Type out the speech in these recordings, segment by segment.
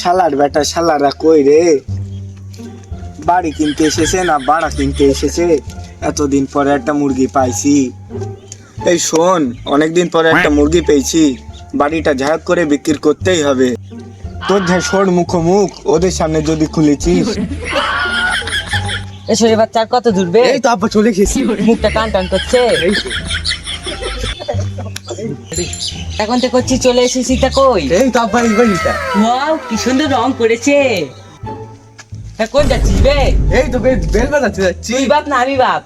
শালার বেটা শালারা কই রে? বাড়ি কিনতে এসেছে না বাড়া কিনতে এসেছে? এতদিন পরে একটা মুরগি পাইছি। এই শোন অনেকদিন পরে একটা মুরগি পেয়েছি। বাড়িটা ঝাঁক করে বিক্রি করতেই হবে। তোর যা সর মুখোমুখ ওদের সামনে যদি খুলেছিস। এসো এবার চার কত দূরবে এই তো আব্বা চলে গেছি। মুখটা টান টান করছে। এখন তো করছি চলে এসেছি তা কই? এই তো আব্বা এই বাড়িটা। ওয়াও কি সুন্দর রং করেছে। তা কোন যাচ্ছিস বে? এই তো বেল বাজাতে যাচ্ছি। তুই বাপ না আমি বাপ?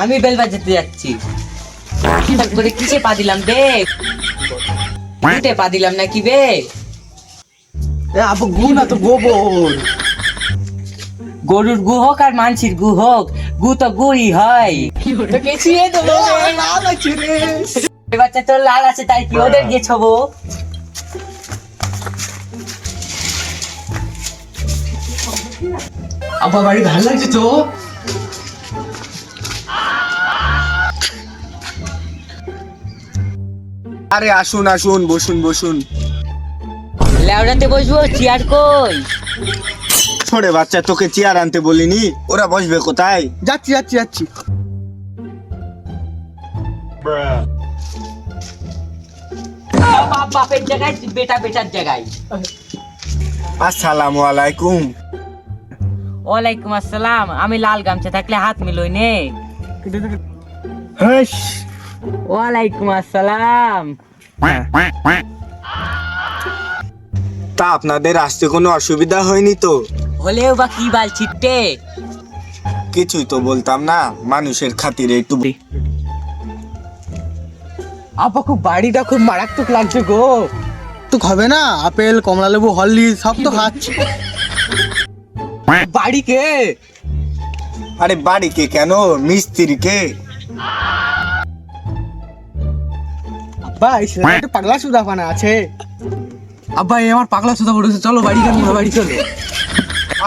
আমি বেল বাজাতে যাচ্ছি করে কিসে পা দিলাম বে? উঠে পা দিলাম নাকি বে? এ আব্বা গু না তো গোবর। গরুর গু হোক আর মানসির গু হোক গু তো গুই হয়। তো কেছিয়ে দেবো বে। বাচ্চা তোর লাল আছে তাই কি ওদের গিয়ে ছবো? আব্বা বাড়ি ভালো লাগছে তো? আরে আসুন আসুন বসুন বসুন। লেওড়াতে বসবো চেয়ার কই? ছোড়ে বাচ্চা তোকে চেয়ার আনতে বলিনি ওরা বসবে কোথায়? যাচ্ছি যাচ্ছি যাচ্ছি। বাপ বাপের জায়গায় বেটা বেটার জায়গায়। আসসালামু আলাইকুম। ওয়ালাইকুম আসসালাম। আমি লাল গামছা থাকলে হাত মিলই নে। ওয়ালাইকুম আসসালাম। তা আপনাদের আসতে কোনো অসুবিধা হয়নি তো? হলেও বা কি বাল ছিটে কিছুই তো বলতাম না মানুষের খাতিরে একটু আপা খুব বাড়িটা খুব মারাত্মক লাগছে গো। তো হবে না? আপেল কমলা লেবু হলদি সব তো খাচ্ছি। বাড়ি কে? আরে বাড়িকে কেন? মিস্ত্রিকে আব্বা এই ছেলেটা একটু পাগলা সুদা পানা আছে। আব্বা এই আমার পাগলা সুদা পড়েছে চলো বাড়ি কেন বাড়ি চলো।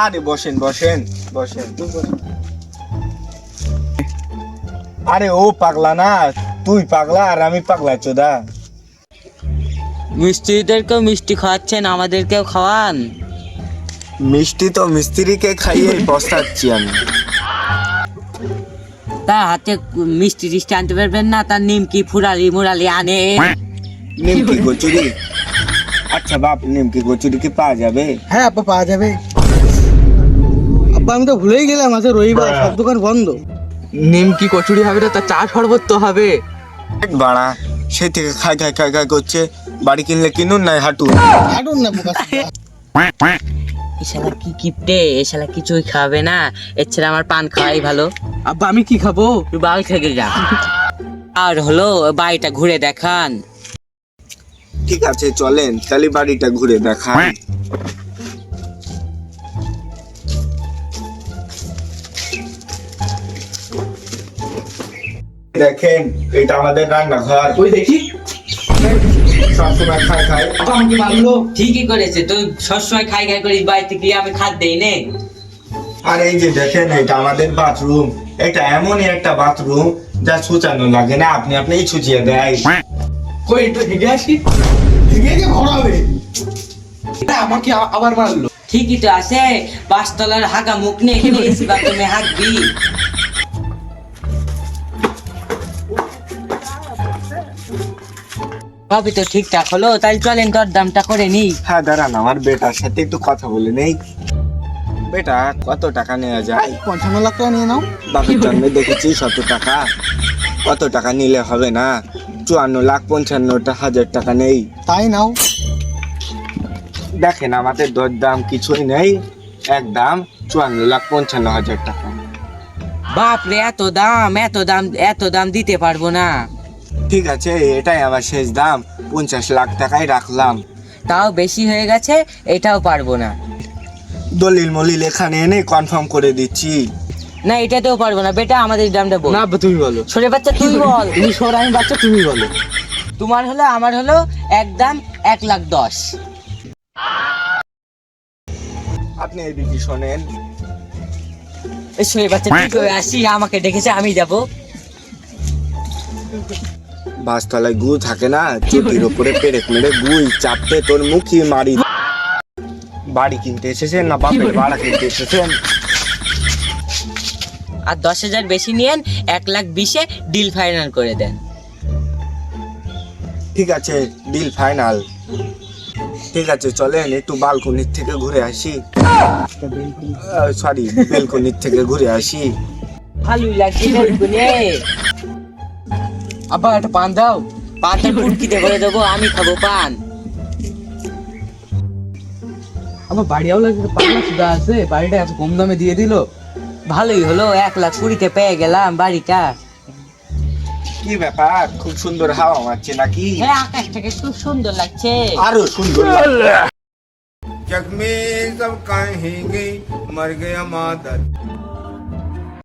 আরে বসেন বসেন বসেন। আরে ও পাগলা না তুই পাগলা আর আমি পাগলা চোদা। মিস্ত্রিদেরকেও মিষ্টি খাওয়াচ্ছেন আমাদেরকেও খাওয়ান। মিষ্টি তো মিস্ত্রিকে খাইয়ে বসাচ্ছি আমি। তা হাতে মিষ্টি টিষ্টি আনতে পারবেন না তার নিমকি ফুরালি মুরালি আনে। নিমকি কচুরি? আচ্ছা বাপ নিমকি কচুরি কি পাওয়া যাবে? হ্যাঁ আপা পাওয়া যাবে। আব্বা আমি তো ভুলেই গেলাম আজ রবিবার সব দোকান বন্ধ। নিমকি কচুরি হবে না তা চা শরবত তো হবে। বাড়া সেই থেকে খাই খাই খাই খাই করছে বাড়ি কিনলে কিনুন নাই হাঁটুন হাঁটুন না এছাড়া কি কিপটে এছাড়া কিছুই খাবে না এছাড়া আমার পান খাওয়াই ভালো। আব্বা আমি কি খাব? তুই বাল থেকে যা। আর হলো বাড়িটা ঘুরে দেখান। ঠিক আছে চলেন তাহলে বাড়িটা ঘুরে দেখান দেখেন এটা আমাদের রান্নাঘর। ওই দেখি। সবসময় খাই খাই আমাকে মারলো। ঠিকই করেছে তুই সবসময় খাই খাই করিস বাড়িতে গিয়ে আমি খাদ দেই নে। আর এই যে দেখেন এটা আমাদের বাথরুম এটা এমনই একটা বাথরুম যা লাগে না। আপনি আপনি ছুচিয়ে দেয়। কই একটু হেগে আসি? হেগে যে ঘর হবে আমাকে আবার মারলো। ঠিকই তো আছে পাঁচতলার হাগা মুখ নিয়ে এখানে এসি বাথরুমে হাঁকবি সবই তো ঠিকঠাক হলো তাই চলেন তোর দামটা করে নি হ্যাঁ দাঁড়ান আমার বেটার সাথে একটু কথা বলে নেই। বেটা কত টাকা নেওয়া যায়? পঞ্চান্ন লাখ টাকা নিয়ে নাও। বাপের জন্মে দেখেছি শত টাকা। কত টাকা নিলে হবে না? চুয়ান্ন লাখ পঞ্চান্নটা হাজার টাকা নেই। তাই নাও। দেখেন আমাদের দর দাম কিছুই নেই। এক দাম চুয়ান্ন লাখ পঞ্চান্ন হাজার টাকা। বাপ রে এত দাম এত দাম এত দাম দিতে পারব না। ঠিক আছে এটাই আমার শেষ দাম। পঞ্চাশ লাখ টাকাই রাখলাম। তাও বেশি হয়ে গেছে এটাও পারব না। দলিল মলিল এখানে এনে কনফার্ম করে দিচ্ছি। না এটাতেও পারব না বেটা আমাদের দামটা বল। না তুমি বলো। ছোট বাচ্চা তুই বল? তুমি সর আমি বাচ্চা তুমি বলো। তোমার হলো আমার হলো এক দাম এক লাখ দশ। আপনি এদিকে শোনেন। এই ছোট বাচ্চা তুই আসি আমাকে ডেকেছে আমি যাব। বাসতলায় গু থাকে না চটির ওপরে পেরেক মেরে গুই চাপতে তোর মুখি মারি। বাড়ি কিনতে এসেছেন না বাপের ভাড়া কিনতে এসেছেন? আর দশ হাজার বেশি নিয়েন এক লাখ বিশে ডিল ফাইনাল করে দেন। ঠিক আছে ডিল ফাইনাল ঠিক আছে চলেন একটু বালকনির থেকে ঘুরে আসি। সরি বেলকনির থেকে ঘুরে আসি। ভালোই লাগছে আব্বা একটা পান দাও পানটা পুটকিতে করে দেবো আমি খাবো পান আমার বাড়িও লাগে পান সুদা আছে বাড়িটা এত কম দামে দিয়ে দিলো ভালোই হলো এক লাখ কুড়িতে পেয়ে গেলাম বাড়িটা কি ব্যাপার খুব সুন্দর হাওয়া মারছে নাকি হ্যাঁ আকাশটাকে খুব সুন্দর লাগছে আরো সুন্দর লাগছে। जग में सब कहेंगे मर गया मादर